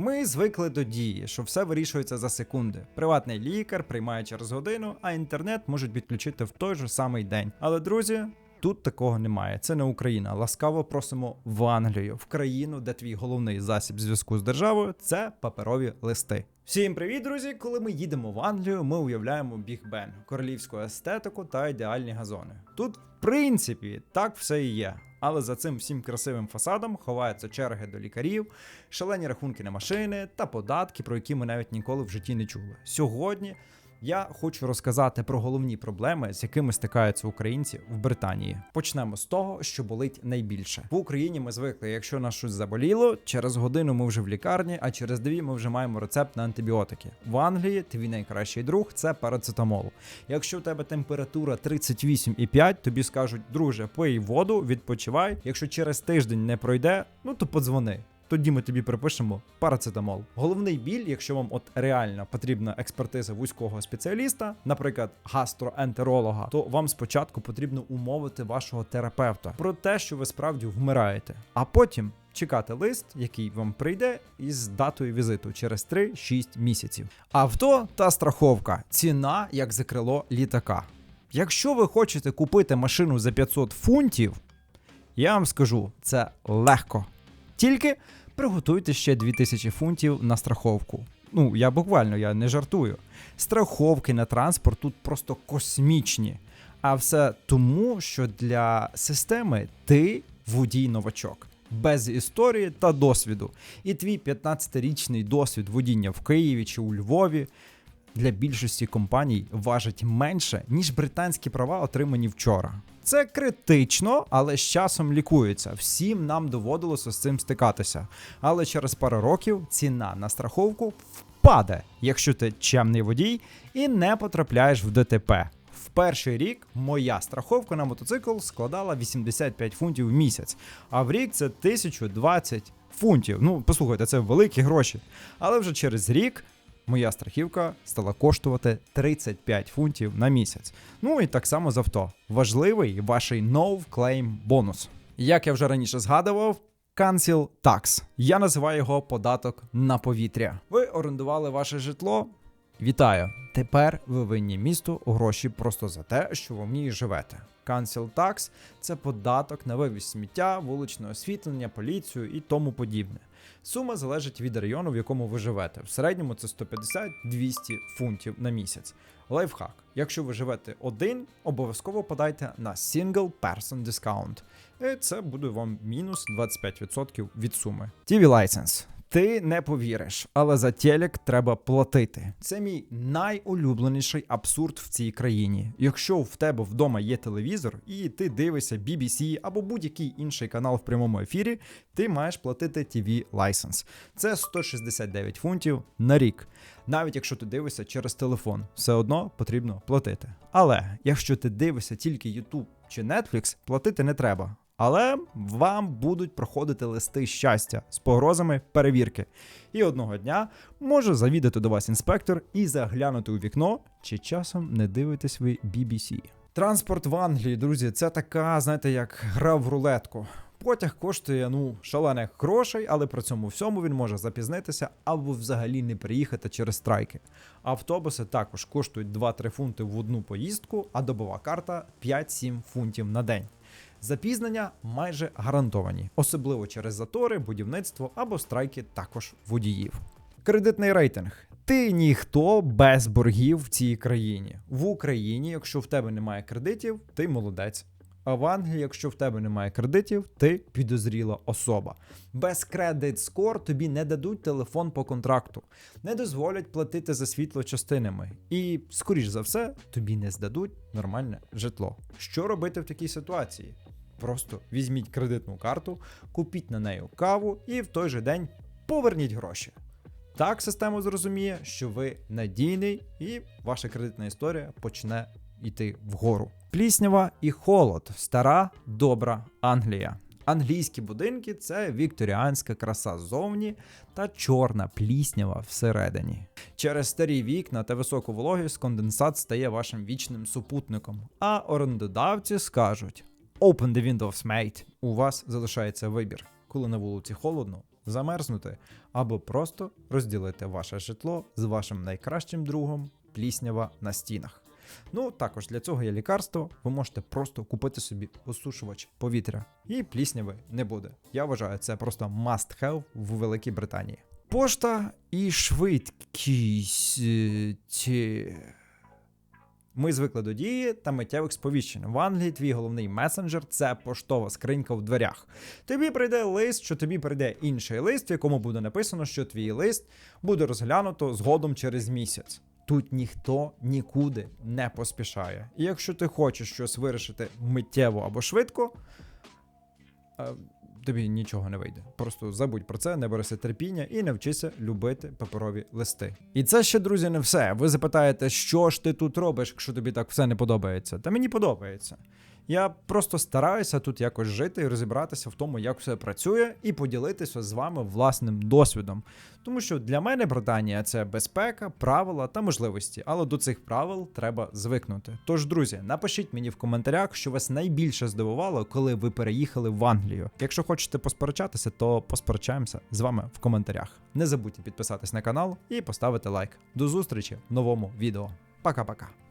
Ми звикли до дії, що все вирішується за секунди. Приватний лікар приймає через годину, а інтернет можуть відключити в той же самий день. Але друзі. Тут такого немає. Це не Україна. Ласкаво просимо в Англію, в країну, де твій головний засіб зв'язку з державою це паперові листи. Всім привіт, друзі! Коли ми їдемо в Англію, ми уявляємо Біг Бен, королівську естетику та ідеальні газони. Тут, в принципі, так все і є. Але за цим всім красивим фасадом ховаються черги до лікарів, шалені рахунки на машини та податки, про які ми навіть ніколи в житті не чули. Сьогодні я хочу розказати про головні проблеми, з якими стикаються українці в Британії. Почнемо з того, що болить найбільше в Україні. Ми звикли, якщо нас щось заболіло, через годину ми вже в лікарні, а через дві ми вже маємо рецепт на антибіотики. В Англії твій найкращий друг це парацетамол. Якщо в тебе температура 38,5, тобі скажуть, друже, пий воду, відпочивай. Якщо через тиждень не пройде, ну то подзвони. Тоді ми тобі припишемо парацетамол. Головний біль, якщо вам от реально потрібна експертиза вузького спеціаліста, наприклад, гастроентеролога, то вам спочатку потрібно умовити вашого терапевта про те, що ви справді вмираєте, а потім. Чекати лист, який вам прийде із датою візиту через 3-6 місяців. Авто та страховка ціна як за крило літака. Якщо ви хочете купити машину за 500 фунтів, я вам скажу, це легко. Тільки приготуйте ще 2000 фунтів на страховку. Ну, я буквально я не жартую. Страховки на транспорт тут просто космічні. А все тому, що для системи ти водій новачок. Без історії та досвіду. І твій 15-річний досвід водіння в Києві чи у Львові для більшості компаній важить менше, ніж британські права, отримані вчора. Це критично, але з часом лікується. Всім нам доводилося з цим стикатися. Але через пару років ціна на страховку впаде, якщо ти чемний водій і не потрапляєш в ДТП. В перший рік моя страховка на мотоцикл складала 85 фунтів в місяць, а в рік це 1020 фунтів. Ну, послухайте, це великі гроші. Але вже через рік моя страхівка стала коштувати 35 фунтів на місяць. Ну і так само з авто. Важливий ваш no claim бонус. Як я вже раніше згадував. Cancel Tax. Я називаю його податок на повітря. Ви орендували ваше житло. Вітаю! Тепер ви винні місту гроші просто за те, що ви в ній живете. Cancel Tax – це податок на вивіз сміття, вуличне освітлення, поліцію і тому подібне. Сума залежить від району, в якому ви живете. В середньому це 150-200 фунтів на місяць. Лайфхак. Якщо ви живете один, обов'язково подайте на Single Person Discount. І це буде вам мінус 25% від суми. TV License. Ти не повіриш, але за телек треба платити. Це мій найулюбленіший абсурд в цій країні. Якщо в тебе вдома є телевізор і ти дивишся BBC або будь-який інший канал в прямому ефірі, ти маєш платити TV License. Це 169 фунтів на рік. Навіть якщо ти дивишся через телефон, все одно потрібно платити. Але якщо ти дивишся тільки YouTube чи Netflix, платити не треба. Але вам будуть проходити листи щастя з погрозами перевірки. І одного дня може завідати до вас інспектор і заглянути у вікно, чи часом не дивитесь ви BBC. Транспорт в Англії, друзі, це така, знаєте, як гра в рулетку. Потяг коштує ну шалених грошей, але при цьому всьому він може запізнитися або взагалі не приїхати через страйки. Автобуси також коштують 2-3 фунти в одну поїздку, а добова карта 5-7 фунтів на день. Запізнення майже гарантовані, особливо через затори, будівництво або страйки також водіїв. Кредитний рейтинг. Ти ніхто без боргів в цій країні. В Україні, якщо в тебе немає кредитів, ти молодець. А в Англії, якщо в тебе немає кредитів, ти підозріла особа. Без кредит скор тобі не дадуть телефон по контракту, не дозволять платити за світло частинами. І, скоріш за все, тобі не здадуть нормальне житло. Що робити в такій ситуації? Просто візьміть кредитну карту, купіть на неї каву і в той же день поверніть гроші. Так система зрозуміє, що ви надійний, і ваша кредитна історія почне йти вгору. Пліснява і холод, стара добра Англія. Англійські будинки це вікторіанська краса ззовні та чорна пліснява всередині. Через старі вікна та високу вологість конденсат стає вашим вічним супутником. А орендодавці скажуть: Open the windows, mate. У вас залишається вибір. Коли на вулиці холодно, замерзнути, або просто розділити ваше житло з вашим найкращим другом пліснява на стінах. Ну, також для цього є лікарство. Ви можете просто купити собі осушувач повітря, і плісняви не буде. Я вважаю, це просто must have в Великій Британії. Пошта і швидкість. Ми звикли до дії та миттєвих сповіщень. В Англії твій головний месенджер це поштова скринька в дверях. Тобі прийде лист, що тобі прийде інший лист, в якому буде написано, що твій лист буде розглянуто згодом через місяць. Тут ніхто нікуди не поспішає. І якщо ти хочеш щось вирішити миттєво або швидко, е, тобі нічого не вийде. Просто забудь про це, не берися терпіння і навчися любити паперові листи. І це ще, друзі, не все. Ви запитаєте, що ж ти тут робиш, якщо тобі так все не подобається. Та мені подобається. Я просто стараюся тут якось жити і розібратися в тому, як все працює, і поділитися з вами власним досвідом. Тому що для мене Британія це безпека, правила та можливості, але до цих правил треба звикнути. Тож, друзі, напишіть мені в коментарях, що вас найбільше здивувало, коли ви переїхали в Англію. Якщо хочете посперечатися, то посперечаємося з вами в коментарях. Не забудьте підписатись на канал і поставити лайк. До зустрічі в новому відео. Пока-пока.